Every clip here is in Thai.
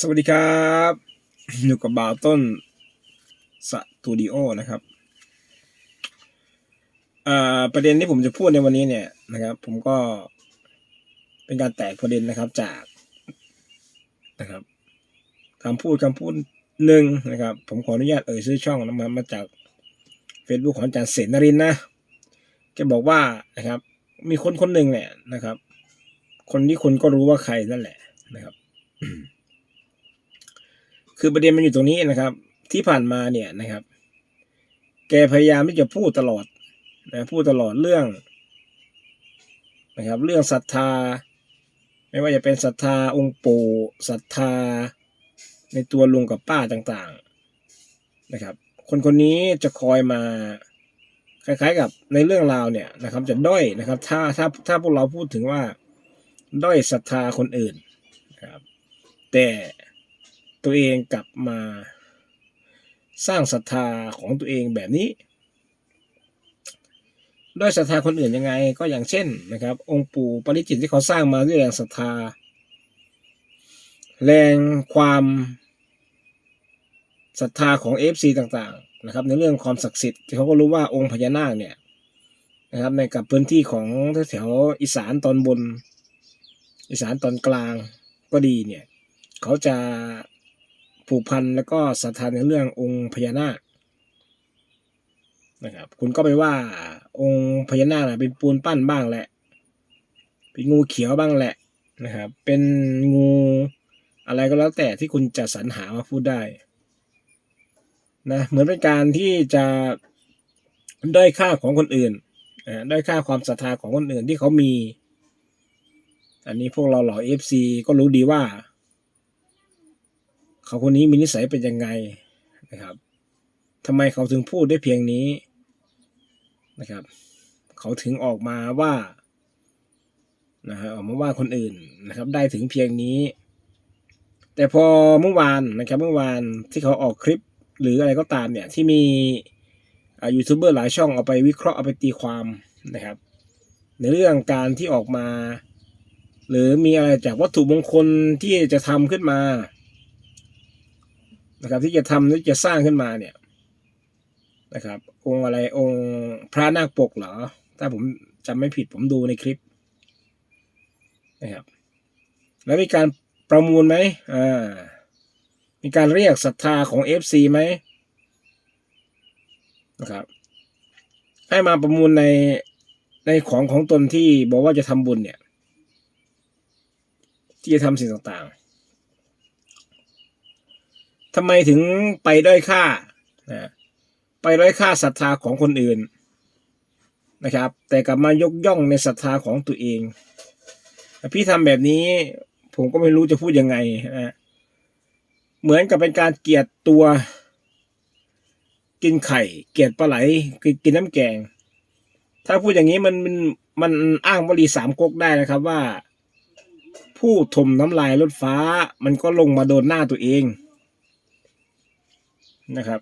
สวัสดีครับ อยู่กับบ่าวต้นสตูดิโอนะครับประเด็นที่ผมจะพูดในวันนี้เนี่ยนะครับ ผมก็เป็นการแตกประเด็นนะครับจากนะครับคำพูดคำพูดหนึ่งนะครับ ผมขออนุญาตเอ่ยชื่อช่องนะมามาจาก Facebook ของอาจารย์เสนรินนะแกบอกว่านะครับ มีคนคนหนึ่งเนี่ยนะครับ คนที่คนก็รู้ว่าใครนั่นแหละนะครับ คือประเด็นมันอยู่ตรงนี้นะครับ ที่ผ่านมาเนี่ยนะครับ แกพยายามที่จะพูดตลอดนะพูดตลอดเรื่องนะครับ เรื่องศรัทธา ไม่ว่าจะเป็นศรัทธาองค์ปู่ศรัทธา ในตัวลุงกับป้าต่างๆนะครับ คนคนนี้จะคอยมาคล้ายๆกับในเรื่องราวเนี่ยนะครับ จะด้อยนะครับ ถ้าถ้าถ้าพวกเราพูดถึงว่าด้อยศรัทธาคนอื่นนะครับ แต่ ตัวเองกลับมาสร้างศรัทธาของตัวเองแบบนี้ ด้วยศรัทธาคนอื่นยังไง ก็อย่างเช่นนะครับ องค์ปู่ปริจิตที่เขาสร้างมาด้วยแรงศรัทธา แรงความศรัทธาของเอฟซีต่างๆนะครับ ในเรื่องความศักดิ์สิทธิ์ที่เขาก็รู้ว่าองค์พญานาคเนี่ยนะครับในกับพื้นที่ของแถวอีสานตอนบน อีสานตอนกลางก็ดีเนี่ย เขาจะ ผูกพันแล้วก็ศรัทธาในเรื่ององค์พญานาคนะครับ คุณก็ไปว่าองค์พญานาคนะเป็นปูนปั้นบ้างแหละ เป็นงูเขียวบ้างแหละนะครับ เป็นงูอะไรก็แล้วแต่ที่คุณจะสรรหามาพูดได้นะเหมือนเป็นการที่จะด้อยค่าของคนอื่นด้อยค่าความศรัทธาของคนอื่นที่เขามี อันนี้พวกเราเหล่าเอฟซีก็รู้ดีว่า เขาคนนี้มีนิสัยเป็นยังไงนะครับทำไมเขาถึงพูดได้เพียงนี้นะครับ เขาถึงออกมาว่านะฮะออกมาว่าคนอื่นนะครับ ได้ถึงเพียงนี้ แต่พอเมื่อวานนะครับเมื่อวานที่เขาออกคลิปหรืออะไรก็ตามเนี่ยที่มียูทูบเบอร์หลายช่องเอาไปวิเคราะห์เอาไปตีความนะครับ ในเรื่องการที่ออกมา หรือมีอะไรจากวัตถุมงคลที่จะทำขึ้นมา นะครับที่จะทำที่จะสร้างขึ้นมาเนี่ยนะครับ องค์อะไรองค์พระนาคปกเหรอ ถ้าผมจำไม่ผิดผมดูในคลิปนะครับแล้วมีการประมูลไหมอ่ามีการเรียกศรัทธาของ FC ไหมนะครับ ให้มาประมูลในในของของตนที่บอกว่าจะทำบุญเนี่ย ที่จะทำสิ่งต่างๆ ทำไมถึงไปด้อยค่านะไปด้อยค่าศรัทธาของคนอื่นนะครับ แต่กลับมายกย่องในศรัทธาของตัวเอง พี่ทำแบบนี้ผมก็ไม่รู้จะพูดยังไงนะเหมือนกับเป็นการเกลียดตัว กินไข่ เกลียดปลาไหลกินน้ำแกง ถ้าพูดอย่างนี้มันมันมันอ้างวลีสามก๊กได้นะครับว่า ผู้ถมน้ำลายรถฟ้า มันก็ลงมาโดนหน้าตัวเอง นะครับ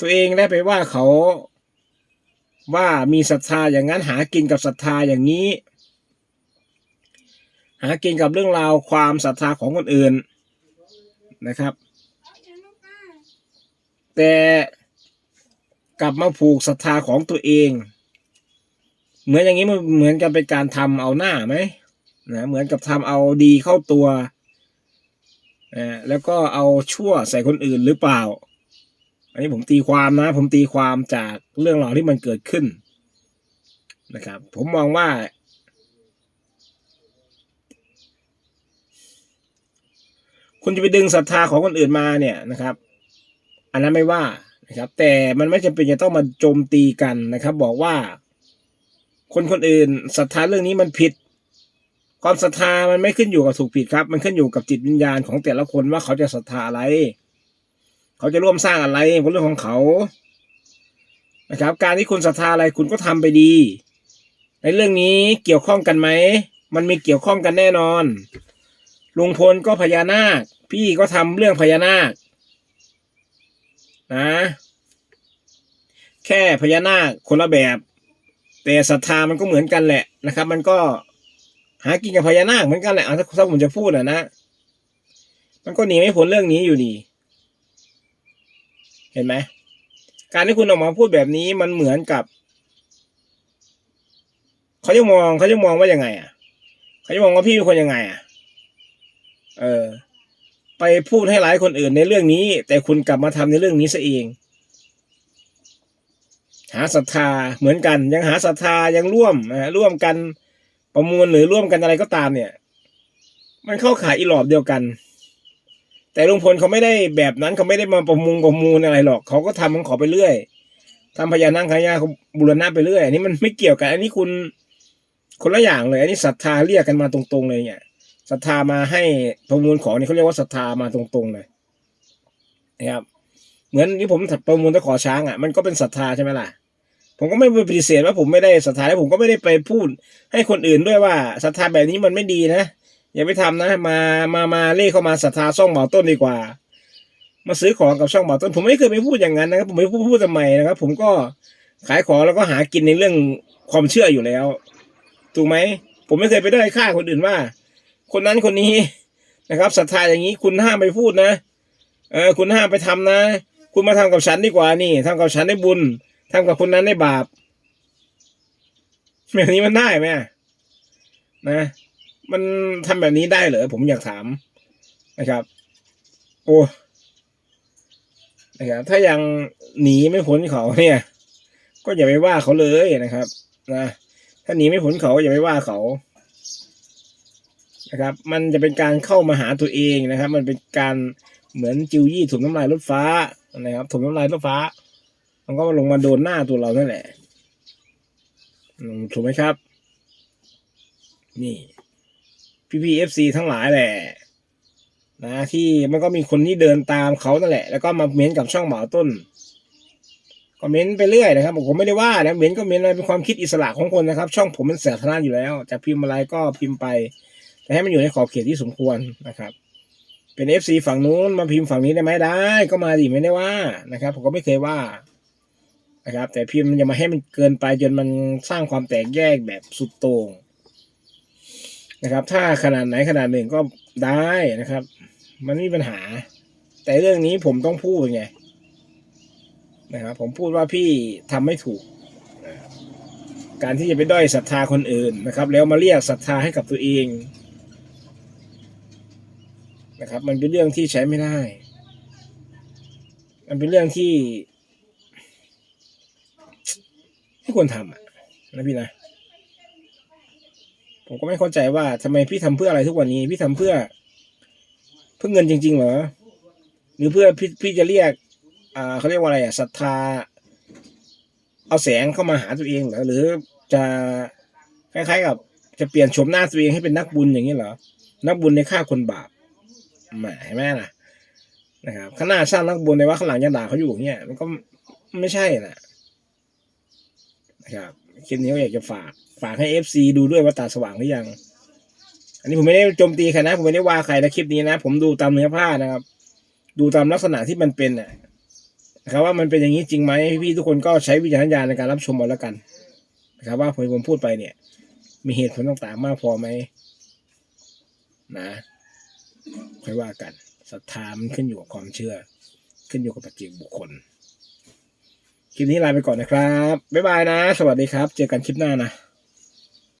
ตัวเองได้ไปว่าเขาว่ามีศรัทธาอย่างนั้นหากินกับศรัทธาอย่างนี้ หากินกับเรื่องราวความศรัทธาของคนอื่นนะครับ แต่กลับมาผูกศรัทธาของตัวเอง เหมือนอย่างนี้มันเหมือนกับเป็นการทำเอาหน้าไหมนะเหมือนกับทำเอาดีเข้าตัว นะแล้วก็เอาชั่วใส่คนอื่นหรือเปล่า อันนี้ผมตีความนะ ผมตีความจากเรื่องราวที่มันเกิดขึ้นนะครับ ผมมองว่า คุณจะไปดึงศรัทธาของคนอื่นมาเนี่ยนะครับ อันนั้นไม่ว่านะครับ แต่มันไม่จำเป็นจะต้องมาโจมตีกันนะครับ บอกว่า คนคนอื่นศรัทธาเรื่องนี้มันผิด ความศรัทธามันไม่ขึ้นอยู่กับถูกผิดครับ มันขึ้นอยู่กับจิตวิญญาณของแต่ละคนว่าเขาจะศรัทธาอะไร เขาจะร่วมสร้างอะไรเป็นเรื่องของเขานะครับ การที่คุณศรัทธาอะไรคุณก็ทำไปดี ในเรื่องนี้เกี่ยวข้องกันไหมมันมีเกี่ยวข้องกันแน่นอนลุงพลก็พญานาค พี่ก็ทำเรื่องพญานาคนะ แค่พญานาคคนละแบบ แต่ศรัทธามันก็เหมือนกันแหละนะครับ มันก็ หากินกับพญานาคเหมือนกันแหละเอาถ้าผมจะพูดอะนะ มันก็หนีไม่พ้นเรื่องนี้อยู่ดี เห็นไหม การที่คุณออกมาพูดแบบนี้มันเหมือนกับ เขาจะมองเขาจะมองว่ายังไง อะ เขาจะมองว่าพี่เป็นคนยังไง อะ เออ ไปพูดให้ร้ายคนอื่นในเรื่องนี้ แต่คุณกลับมาทำในเรื่องนี้ซะเอง หาศรัทธาเหมือนกัน ยังหาศรัทธายังร่วมนะร่วมกัน ประมูลหรือร่วมกันอะไรก็ตามเนี่ย มันเข้าขายอีหลอบเดียวกัน แต่ลุงพลเขาไม่ได้แบบนั้นเขาไม่ได้มาประมูลประมูลอะไรหรอก เขาก็ทำของเขาไปเรื่อยทำพญานาคขยาบูรณะไปเรื่อย อันนี้มันไม่เกี่ยวกัน อันนี้คุณคนละอย่างเลย อันนี้ศรัทธาเรียกกันมาตรงๆเลยเนี่ยศรัทธามาให้ประมูลของนี่เขาเรียกว่าศรัทธามาตรงๆเลยนะครับเหมือนที่ผมประมูลตะขอช้างอะ มันก็เป็นศรัทธาใช่ไหมล่ะ ผมก็ไม่ไปปฏิเสธว่าผมไม่ได้ศรัทธาแล้วผมก็ไม่ได้ไปพูด ให้คนอื่นด้วยว่าศรัทธาแบบนี้มันไม่ดีนะอย่าไปทำนะมามามาเล่เข้ามาศรัทธาช่องเหมาต้นดีกว่า มาซื้อของกับช่องเหมาต้น ผมไม่เคยไปพูดอย่างนั้นนะครับ ผมไม่พูดพูดทำไมนะครับ ผมก็ขายของแล้วก็หากินในเรื่องความเชื่ออยู่แล้ว ถูกไหมผมไม่เคยไปได้อยค่าคนอื่นว่า คนนั้นคนนี้นะครับศรัทธาอย่างนี้คุณห้ามไปพูดนะ เออคุณห้ามไปทำนะ คุณมาทำกับฉันดีกว่านี่ทำกับฉันได้บุญ ทำกับคนนั้นได้บาปแบบนี้มันได้ไหมนะ มันทำแบบนี้ได้เหรอผมอยากถามนะครับ โอ้นะครับถ้ายังหนีไม่พ้นเขาเนี่ย ก็อย่าไปว่าเขาเลยนะครับนะถ้าหนีไม่พ้นเขาอย่าไปว่าเขานะครับ มันจะเป็นการเข้ามาหาตัวเองนะครับ มันเป็นการเหมือนจิวยี่ถุงน้ำลายรถฟ้านะครับถุงน้ำลายรถฟ้า มันก็ลงมาโดนหน้าตัวเรานั่นแหละถูกไหมครับ นี่พี่พีเอฟซีทั้งหลายแหละนะที่มันก็มีคนที่เดินตามเขานั่นแหละ แล้วก็มาเม้นกับช่องหมาต้นก็เม้นไปเรื่อยนะครับผมไม่ได้ว่านะเม้นก็เม้นอะไรเป็นความคิดอิสระของคนนะครับ ช่องผมมันสาธารณะอยู่แล้ว จะพิมพ์อะไรก็พิมพ์ไป แต่ให้มันอยู่ในขอบเขตที่สมควรนะครับ เป็นเอฟซีฝั่งนู้นมาพิมพ์ฝั่งนี้ได้ไหมได้ ก็มาดิไม่ได้ว่านะครับ ผมก็ไม่เคยว่า นะครับ แต่พิมพ์มันอย่ามาให้มันเกินไปจนมันสร้างความแตกแยกแบบสุดโต่งนะครับ ถ้าขนาดไหนขนาดหนึ่งก็ได้นะครับ มันไม่มีปัญหา แต่เรื่องนี้ผมต้องพูดไงนะครับ ผมพูดว่าพี่ทำไม่ถูก การที่จะไปด้อยศรัทธาคนอื่นนะครับ แล้วมาเรียกศรัทธาให้กับตัวเองนะครับ มันเป็นเรื่องที่ใช้ไม่ได้ มันเป็นเรื่องที่ ไม่ควรทำอะนะพี่นะผมก็ไม่เข้าใจว่าทำไมพี่ทำเพื่ออะไรทุกวันนี้ พี่ทำเพื่อ เพื่อเงินจริง ๆ เหรอหรือเพื่อพี่พี่จะเรียก อ่าเขาเรียกว่าอะไรอะศรัทธา เอาแสงเข้ามาหาตัวเองเหรอหรือจะคล้ายๆกับ จะเปลี่ยนโฉมหน้าตัวเองให้เป็นนักบุญอย่างนี้เหรอนักบุญในฆ่าคนบาปหมเห็นไหมล่ะนะครับขนาดสร้างนักบุญในว่าข้างหลังยังด่าเขาอยู่เงี้ยมันก็ไม่ใช่นะนะ ครับคลิปนี้ก็อยากจะฝาก ฝากให้เอฟซีดูด้วยว่าตาสว่างหรือยัง อันนี้ผมไม่ได้โจมตีใครนะ ผมไม่ได้ว่าใครนะคลิปนี้นะ ผมดูตามเนื้อผ้านะครับ ดูตามลักษณะที่มันเป็นนะครับว่ามันเป็นอย่างนี้จริงไหมพี่ๆทุกคนก็ใช้วิจารณญาณในการรับชมเอาแล้วกันนะครับว่าผมผมพูดไปเนี่ย มีเหตุผลต่างๆมากพอไหมนะค่อยว่ากันศรัทธามันขึ้นอยู่กับความเชื่อ ขึ้นอยู่กับปัจเจกบุคคล คลิปนี้ลาไปก่อนนะครับ บ๊ายบายนะ สวัสดีครับ เจอกันคลิปหน้านะ